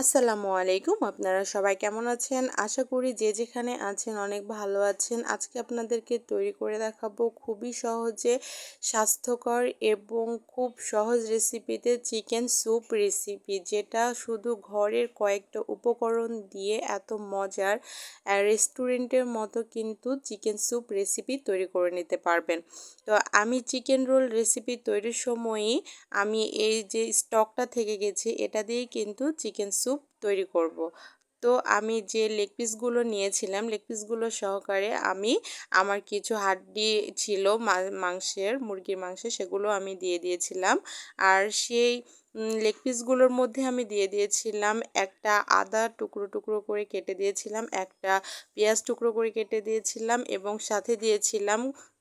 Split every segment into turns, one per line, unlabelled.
আসসালামু আলাইকুম। আপনারা সবাই কেমন আছেন? আশা করি যে যেখানে আছেন অনেক ভালো আছেন। আজকে আপনাদেরকে তৈরি করে দেখাবো খুবই সহজে, স্বাস্থ্যকর এবং খুব সহজ রেসিপিতে চিকেন স্যুপ রেসিপি, যেটা শুধু ঘরের কয়েকটা উপকরণ দিয়ে এত মজার রেস্টুরেন্টের মতো কিন্তু চিকেন স্যুপ রেসিপি তৈরি করে নিতে পারবেন। তো আমি চিকেন রোল রেসিপি তৈরির সময়ই আমি এই যে স্টকটা থেকে গেছে, এটা দিয়েই কিন্তু চিকেন স্যুপ তৈরি করব। তো আমি যে লেগ পিসগুলো নিয়েছিলাম লেগ পিসগুলো সহকারে আমি আমার কিছু হাড্ডি ছিল মাংসের, মুরগির মাংসের, সেগুলো আমি দিয়ে দিয়েছিলাম আর সেই লেগ পিসগুলোর মধ্যে আমি দিয়ে দিয়েছিলাম একটা আদা টুকরো টুকরো করে কেটে দিয়েছিলাম, একটা পেঁয়াজ টুকরো করে কেটে দিয়েছিলাম এবং সাথে দিয়েছিলাম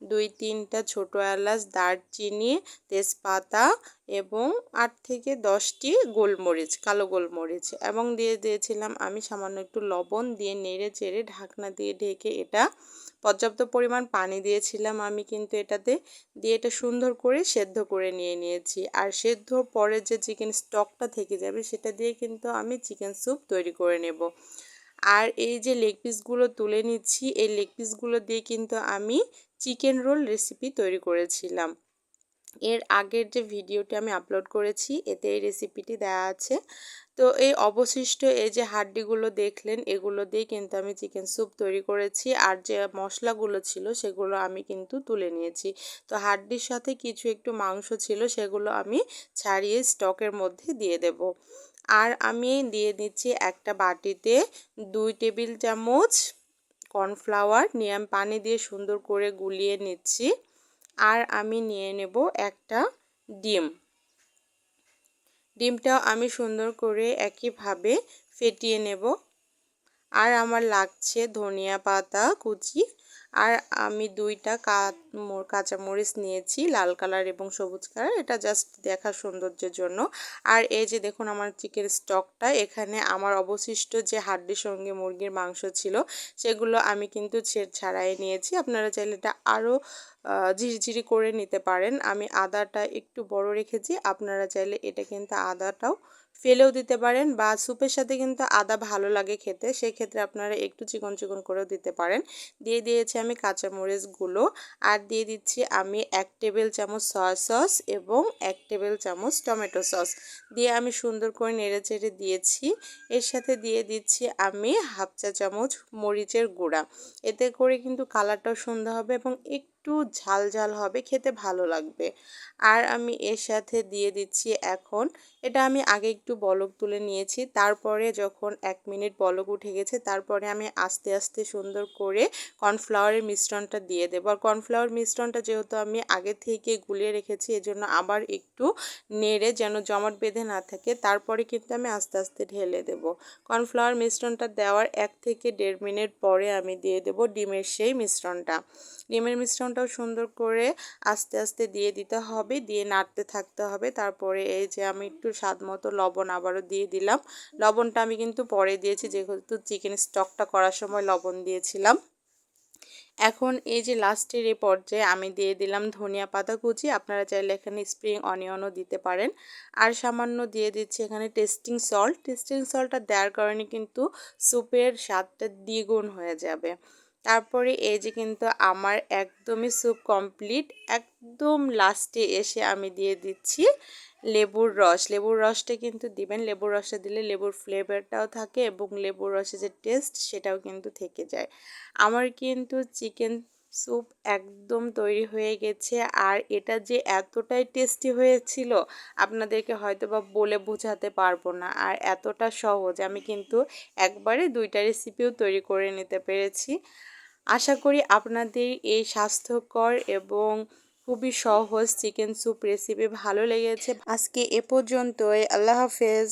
দুই তিনটা ছোটো এলাচ, দারচিনি, তেজপাতা এবং আট থেকে দশটি গোলমরিচ, কালো গোলমরিচ এবং দিয়ে দিয়েছিলাম আমি সামান্য একটু লবণ দিয়ে নেড়ে চেড়ে ঢাকনা দিয়ে ঢেকে এটা পর্যাপ্ত পরিমাণ পানি দিয়েছিলাম আমি কিন্তু এটাতে। দিয়ে এটা সুন্দর করে সেদ্ধ করে নিয়ে নিয়েছি। আর সেদ্ধ পরে যে চিকেন স্টকটা থেকে যাবে সেটা দিয়ে কিন্তু আমি চিকেন স্যুপ তৈরি করে নেব। আর এই যে লেগ পিসগুলো তুলে নিচ্ছি, এই লেগ পিসগুলো দিয়ে কিন্তু আমি চিকেন রোল রেসিপি তৈরি করেছিলাম। এর আগের যে ভিডিওটি আমি আপলোড করেছি, এতে এই রেসিপিটি দেওয়া আছে। তো এই অবশিষ্ট এই যে হাড্ডিগুলো দেখলেন, এগুলো দিয়ে কিন্তু আমি চিকেন স্যুপ তৈরি করেছি। আর যে মশলাগুলো ছিল, সেগুলো আমি কিন্তু তুলে নিয়েছি। তো হাড্ডির সাথে কিছু একটু মাংস ছিল, সেগুলো আমি ছাড়িয়ে স্টকের মধ্যে দিয়ে দেব। আর আমি দিয়ে দিচ্ছি একটা বাটিতে দুই টেবিল চামচ কর্নফ্লাওয়ার নিয়ে পানি দিয়ে সুন্দর করে গুলিয়ে নিচ্ছি। আর আমি নিয়ে নেব একটা ডিম। ডিমটাও আমি সুন্দর করে একইভাবে ফেটিয়ে নেব। আর আমার লাগছে ধনিয়া পাতা কুচি আর আমি দুইটা কাঁচামরিচ নিয়েছি, লাল কালার এবং সবুজ কালার। এটা জাস্ট দেখার সৌন্দর্যের জন্য। আর এই যে দেখুন আমার চিকেন স্টকটা, এখানে আমার অবশিষ্ট যে হাড্ডির সঙ্গে মুরগির মাংস ছিল, সেগুলো আমি কিন্তু ছাড়াই নিয়েছি। আপনারা চাইলে এটা আরও ঝিরিঝিরি করে নিতে পারেন। আমি আদাটা একটু বড় রেখেছি। আপনারা চাইলে এটা কিন্তু আদাটাও ফেলেও দিতে পারেন বা স্যুপের সাথে কিন্তু আদা ভালো লাগে খেতে, সেক্ষেত্রে আপনারা একটু চিকন চিকন করেও দিতে পারেন। দিয়ে দিয়েছি আমি কাঁচামরিচগুলো আর দিয়ে দিচ্ছি আমি এক টেবিল চামচ সয়া সস এবং এক টেবিল চামচ টমেটো সস দিয়ে আমি সুন্দর করে নেড়ে চেড়ে দিয়েছি। এর সাথে দিয়ে দিচ্ছি আমি হাফ চা চামচ মরিচের গুঁড়া। এতে করে কিন্তু কালারটাও সুন্দর হবে এবং একটু একটু ঝাল ঝাল হবে, খেতে ভালো লাগবে। আর আমি এর সাথে দিয়ে দিচ্ছি এখন, এটা আমি আগে একটু বলক তুলে নিয়েছি, তারপরে যখন এক মিনিট বলক উঠে গেছে, তারপরে আমি আস্তে আস্তে সুন্দর করে কর্নফ্লাওয়ারের মিশ্রণটা দিয়ে দেবো। আর কর্নফ্লাওয়ার মিশ্রণটা যেহেতু আমি আগে থেকে গুলিয়ে রেখেছি, এজন্য আবার একটু নেড়ে যেন জমাট বেঁধে না থাকে, তারপরে কিন্তু আমি আস্তে আস্তে ঢেলে দেব। কর্নফ্লাওয়ার মিশ্রণটা দেওয়ার এক থেকে দেড় মিনিট পরে আমি দিয়ে দেব ডিমের সেই মিশ্রণটা। ডিমের মিশ্রণটা লবণটাও সুন্দর করে আস্তে আস্তে দিয়ে দিতে হবে, দিয়ে নাড়তে থাকতে হবে। তারপরে এই যে আমি একটু স্বাদ মতো লবণ আবারও দিয়ে দিলাম। লবণটা আমি কিন্তু পরে দিয়েছি, যেহেতু চিকেন স্টকটা করার সময় লবণ দিয়েছিলাম। এখন এই যে লাস্টের এই পর্যায়ে আমি দিয়ে দিলাম ধনিয়া পাতা কুচি। আপনারা চাইলে এখানে স্প্রিং অনিয়নও দিতে পারেন। আর সামান্য দিয়ে দিচ্ছি এখানে টেস্টিং সল্ট। টেস্টিং সল্টটা দেওয়ার কারণে কিন্তু স্যুপের স্বাদটা দ্বিগুণ হয়ে যাবে। তারপরে এই যে কিন্তু আমার একদমই স্যুপ কমপ্লিট একদম লাস্টে এসে আমি দিয়ে দিচ্ছি লেবুর রস। লেবুর রসটা কিন্তু দিবেন, লেবুর রসটা দিলে লেবুর ফ্লেভারটাও থাকে এবং লেবুর রসের যে টেস্ট সেটাও কিন্তু থেকে যায়। আমার কিন্তু চিকেন স্যুপ একদম তৈরি হয়ে গেছে। আর এটা যে এতটাই টেস্টি হয়েছিল, আপনাদেরকে হয়তো বা বলে বোঝাতে পারব না। আর এতটা সহজ, আমি কিন্তু একবারে দুইটা রেসিপিও তৈরি করে নিতে পেরেছি। আশা করি আপনাদের এই স্বাস্থ্যকর এবং খুবই সহজ চিকেন স্যুপ রেসিপি ভালো লেগেছে। আজকে এ পর্যন্তই, আল্লাহ হাফেজ।